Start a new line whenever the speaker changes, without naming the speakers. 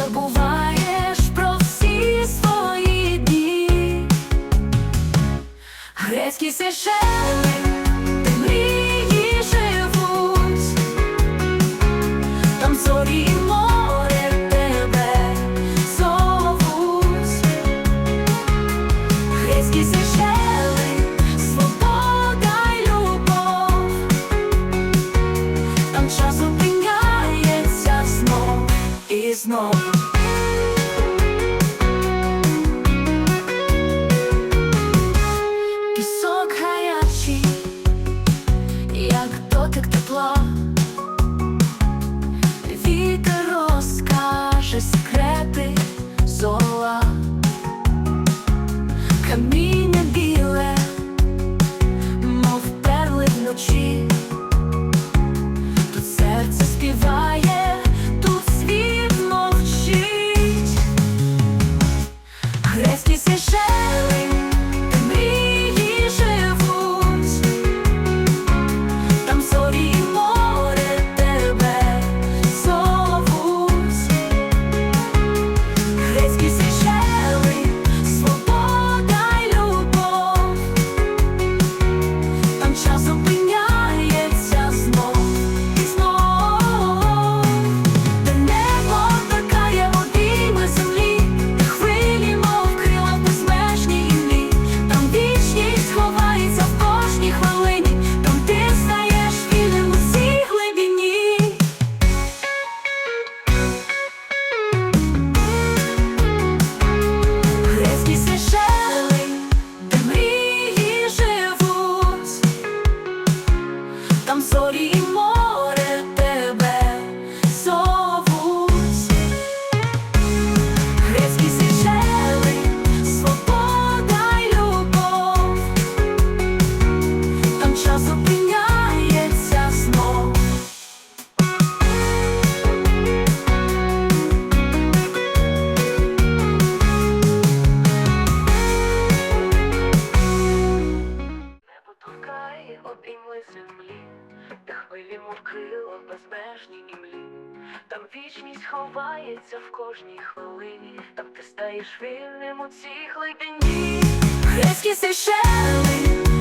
забуваєш про всі свої дні, грецькі сешели. snow. Rest is Пливі крила в безмежній імлі, там вічність ховається в кожній хвилині, там ти стаєш вільним у цій глибині, Грецькі сишели.